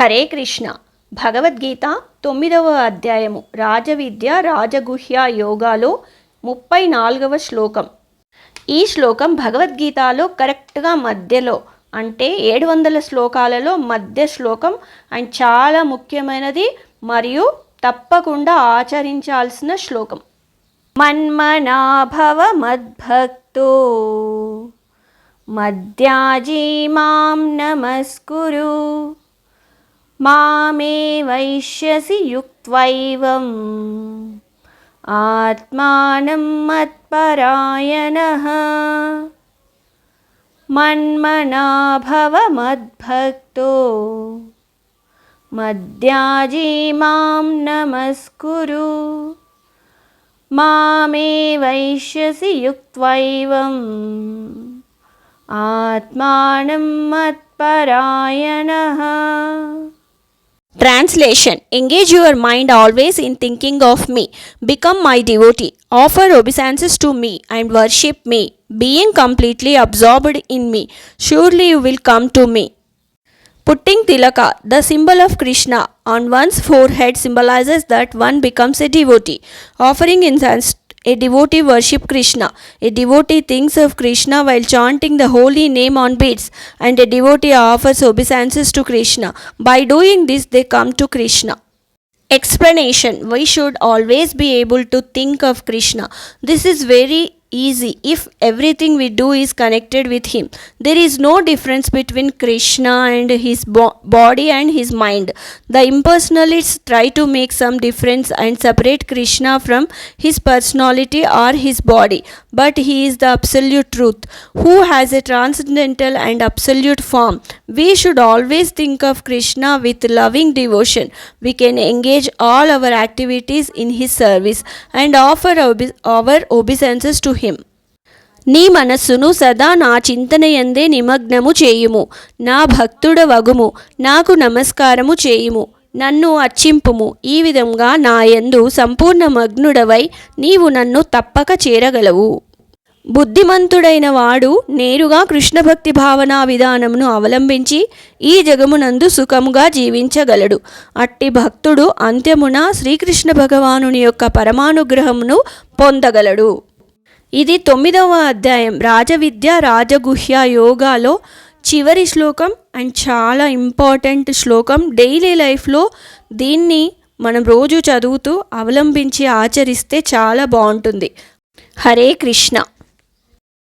హరే కృష్ణ. భగవద్గీత తొమ్మిదవ అధ్యాయము. రాజవిద్య రాజగుహ్య యోగాలో ముప్పై నాలుగవ శ్లోకం. ఈ శ్లోకం భగవద్గీతలో కరెక్ట్గా మధ్యలో అంటే ఏడు వందల శ్లోకాలలో మధ్య శ్లోకం అండ్ చాలా ముఖ్యమైనది మరియు తప్పకుండా ఆచరించాల్సిన శ్లోకం. మన్మనాభవ మద్భక్తో మద్యాజీ మాం నమస్కురు. मामेवैष्यसि युक्त्वैवम्। आत्मानं मत्परायणः। मन्मना भव मद्भक्तो मद्याजी मां नमस्कुरु। मामेवैष्यसि युक्त्वैवम्। आत्मानं मत्परायणः। Translation Engage your mind always in thinking of me. Become my devotee. Offer obeisances to me and worship me. Being completely absorbed in me, surely you will come to me. Putting tilaka, the symbol of Krishna, on one's forehead symbolizes that one becomes a devotee. Offering incense, a devotee worship Krishna. A devotee thinks of Krishna while chanting the holy name on beads, and a devotee offers obeisances to Krishna. By doing this, they come to Krishna. Explanation We should always be able to think of Krishna. This is very easy if everything we do is connected with Him. There is no difference between Krishna and his bo- body and his mind. The impersonalists try to make some difference and separate Krishna from his personality or his body, but He is the absolute truth who has a transcendental and absolute form. We should always think of Krishna with loving devotion. We can engage all our activities in His service and offer obe- our obeisances to Him. నీ మనస్సును సదా నా చింతనయందే నిమగ్నము చేయుము. నా భక్తుడ వగుము నాకు నమస్కారము చేయుము. నన్ను అర్చింపుము. ఈ విధంగా నా యందు సంపూర్ణ మగ్నుడవై నీవు నన్ను తప్పక చేరగలవు. బుద్ధిమంతుడైన వాడు నేరుగా కృష్ణ భక్తి భావనా విధానమును అవలంబించి ఈ జగమునందు సుఖముగా జీవించగలడు. అట్టి భక్తుడు అంత్యమున శ్రీకృష్ణ భగవానుని యొక్క పరమానుగ్రహమును పొందగలడు. ఇది తొమ్మిదవ అధ్యాయం. రాజవిద్య రాజగుహ్య యోగాలో చివరి శ్లోకం అండ్ చాలా ఇంపార్టెంట్ శ్లోకం. డైలీ లైఫ్లో దీన్ని మనం రోజు చదువుతూ అవలంబించి ఆచరిస్తే చాలా బాగుంటుంది. హరే కృష్ణ.